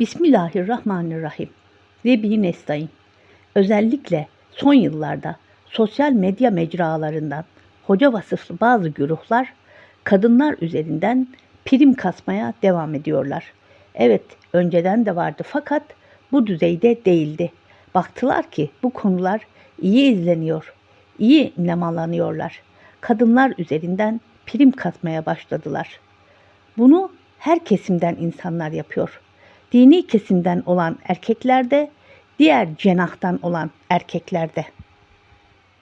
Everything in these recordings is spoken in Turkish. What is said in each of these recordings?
Bismillahirrahmanirrahim. Ve bi nestaîn. Özellikle son yıllarda sosyal medya mecralarından hoca vasıflı bazı güruhlar kadınlar üzerinden prim kasmaya devam ediyorlar. Evet, önceden de vardı fakat bu düzeyde değildi. Baktılar ki bu konular iyi izleniyor, iyi nemalanıyorlar. Kadınlar üzerinden prim kasmaya başladılar. Bunu her kesimden insanlar yapıyor. Dini kesimden olan erkeklerde, diğer cenahtan olan erkeklerde.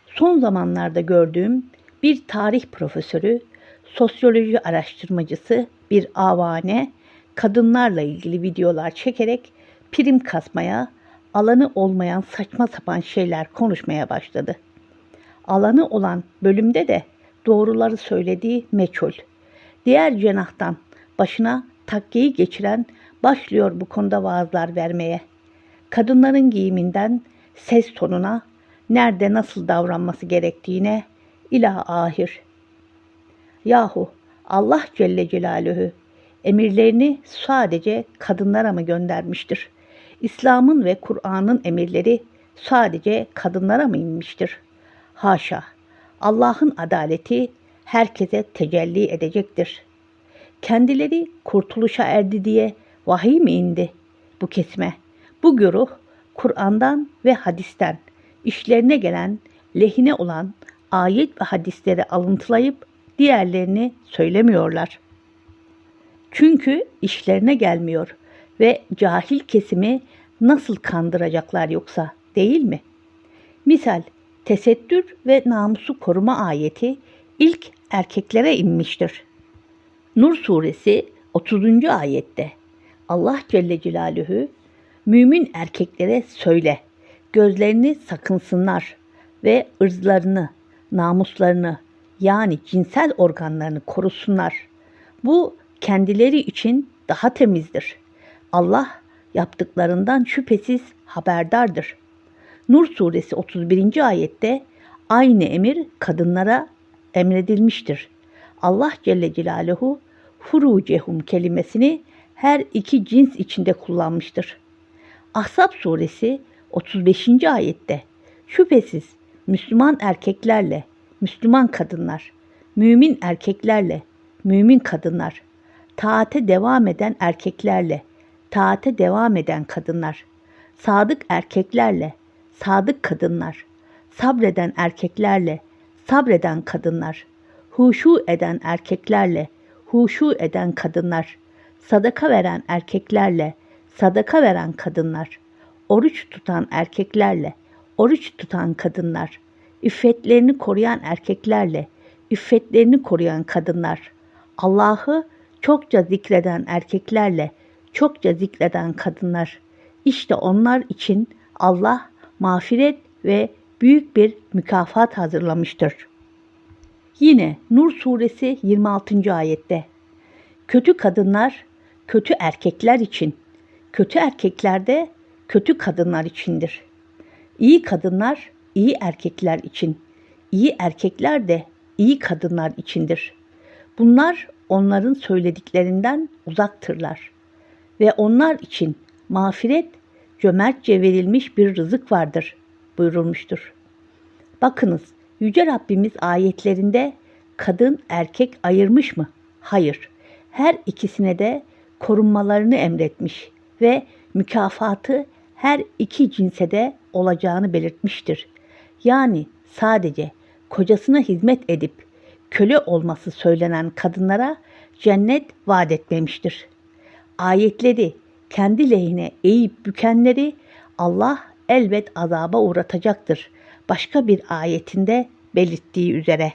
Son zamanlarda gördüğüm bir tarih profesörü, sosyoloji araştırmacısı bir avane kadınlarla ilgili videolar çekerek prim kasmaya, alanı olmayan saçma sapan şeyler konuşmaya başladı. Alanı olan bölümde de doğruları söylediği meçhul. Diğer cenahtan başına takkeyi geçiren başlıyor bu konuda vaazlar vermeye. Kadınların giyiminden ses tonuna, nerede nasıl davranması gerektiğine ilah ahir. Yahu Allah Celle Celaluhu emirlerini sadece kadınlara mı göndermiştir? İslam'ın ve Kur'an'ın emirleri sadece kadınlara mı inmiştir? Haşa! Allah'ın adaleti herkese tecelli edecektir. Kendileri kurtuluşa erdi diye vahiy mi indi bu kesme? Bu güruh Kur'an'dan ve hadisten işlerine gelen, lehine olan ayet ve hadisleri alıntılayıp diğerlerini söylemiyorlar. Çünkü işlerine gelmiyor ve cahil kesimi nasıl kandıracaklar yoksa değil mi? Misal tesettür ve namusu koruma ayeti ilk erkeklere inmiştir. Nur suresi 30. ayette Allah Celle Celaluhu mümin erkeklere söyle gözlerini sakınsınlar ve ırzlarını, namuslarını yani cinsel organlarını korusunlar. Bu kendileri için daha temizdir. Allah yaptıklarından şüphesiz haberdardır. Nur suresi 31. ayette aynı emir kadınlara emredilmiştir. Allah Celle Celaluhu furucehum kelimesini her iki cins içinde kullanmıştır. Ahzab suresi 35. ayette şüphesiz Müslüman erkeklerle Müslüman kadınlar, mümin erkeklerle mümin kadınlar, taate devam eden erkeklerle taate devam eden kadınlar, sadık erkeklerle sadık kadınlar, sabreden erkeklerle sabreden kadınlar, huşu eden erkeklerle huşu eden kadınlar, sadaka veren erkeklerle sadaka veren kadınlar, oruç tutan erkeklerle oruç tutan kadınlar, iffetlerini koruyan erkeklerle iffetlerini koruyan kadınlar, Allah'ı çokça zikreden erkeklerle çokça zikreden kadınlar. İşte onlar için Allah mağfiret ve büyük bir mükafat hazırlamıştır. Yine Nur suresi 26. ayette Kötü kadınlar kötü erkekler için, kötü erkekler de kötü kadınlar içindir. İyi kadınlar iyi erkekler için, iyi erkekler de iyi kadınlar içindir. Bunlar onların söylediklerinden uzaktırlar ve onlar için mağfiret cömertçe verilmiş bir rızık vardır buyurulmuştur. Bakınız Yüce Rabbimiz ayetlerinde kadın erkek ayırmış mı? Hayır. Her ikisine de korunmalarını emretmiş ve mükafatı her iki cinse de olacağını belirtmiştir. Yani sadece kocasına hizmet edip köle olması söylenen kadınlara cennet vaat etmemiştir. Ayetleri kendi lehine eğip bükenleri Allah elbet azaba uğratacaktır. Başka bir ayetinde belirttiği üzere.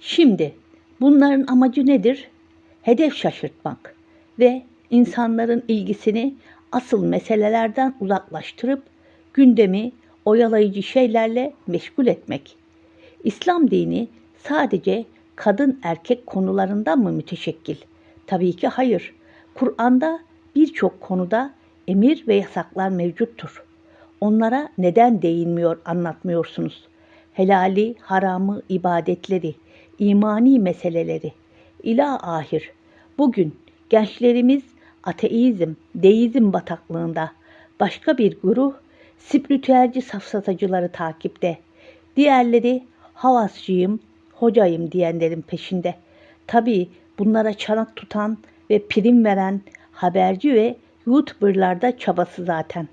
Şimdi bunların amacı nedir? Hedef şaşırtmak ve insanların ilgisini asıl meselelerden uzaklaştırıp gündemi oyalayıcı şeylerle meşgul etmek. İslam dini sadece kadın erkek konularından mı müteşekkil? Tabii ki hayır. Kur'an'da birçok konuda emir ve yasaklar mevcuttur. Onlara neden değinmiyor anlatmıyorsunuz? Helali, haramı, ibadetleri, imani meseleleri, ilah ahir. Bugün gençlerimiz ateizm, deizm bataklığında. Başka bir grup spiritüelci safsatacıları takipte. Diğerleri havasçıyım, hocayım diyenlerin peşinde. Tabii bunlara çanak tutan ve prim veren haberci ve YouTuber'lar da çabası zaten.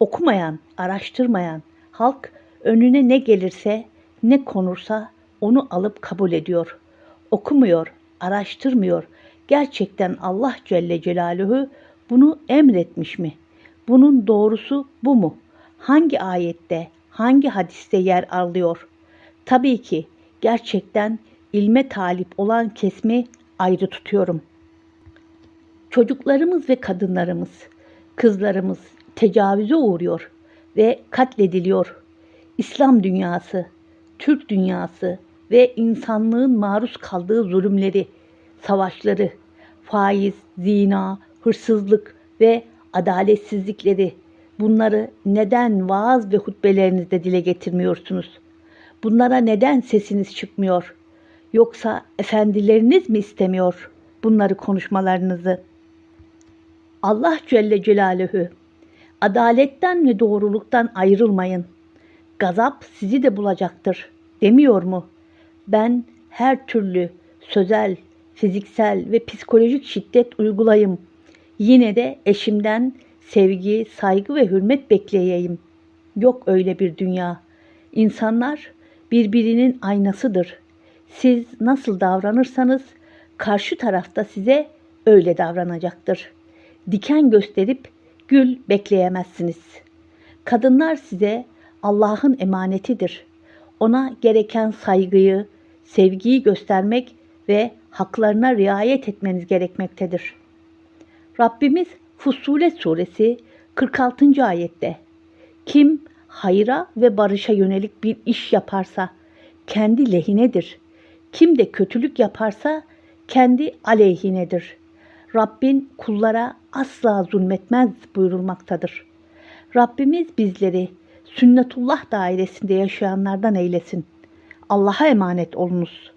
Okumayan, araştırmayan halk önüne ne gelirse, ne konursa onu alıp kabul ediyor. Okumuyor, araştırmıyor. Gerçekten Allah Celle Celaluhu bunu emretmiş mi? Bunun doğrusu bu mu? Hangi ayette, hangi hadiste yer alıyor? Tabii ki gerçekten ilme talip olan kesmi ayrı tutuyorum. Çocuklarımız ve kadınlarımız, kızlarımız tecavüze uğruyor ve katlediliyor. İslam dünyası, Türk dünyası ve insanlığın maruz kaldığı zulümleri, savaşları, faiz, zina, hırsızlık ve adaletsizlikleri bunları neden vaaz ve hutbelerinizde dile getirmiyorsunuz? Bunlara neden sesiniz çıkmıyor? Yoksa efendileriniz mi istemiyor bunları konuşmalarınızı? Allah Celle Celaluhu adaletten ve doğruluktan ayrılmayın. Gazap sizi de bulacaktır demiyor mu? Ben her türlü sözel, fiziksel ve psikolojik şiddet uygulayım. Yine de eşimden sevgi, saygı ve hürmet bekleyeyim. Yok öyle bir dünya. İnsanlar birbirinin aynasıdır. Siz nasıl davranırsanız karşı tarafta size öyle davranacaktır. Diken gösterip gül bekleyemezsiniz. Kadınlar size Allah'ın emanetidir. Ona gereken saygıyı, sevgiyi göstermek ve haklarına riayet etmeniz gerekmektedir. Rabbimiz Fussilet suresi 46. ayette Kim hayra ve barışa yönelik bir iş yaparsa kendi lehinedir. Kim de kötülük yaparsa kendi aleyhinedir. Rabbin kullara asla zulmetmez buyurulmaktadır. Rabbimiz bizleri sünnetullah dairesinde yaşayanlardan eylesin. Allah'a emanet olunuz.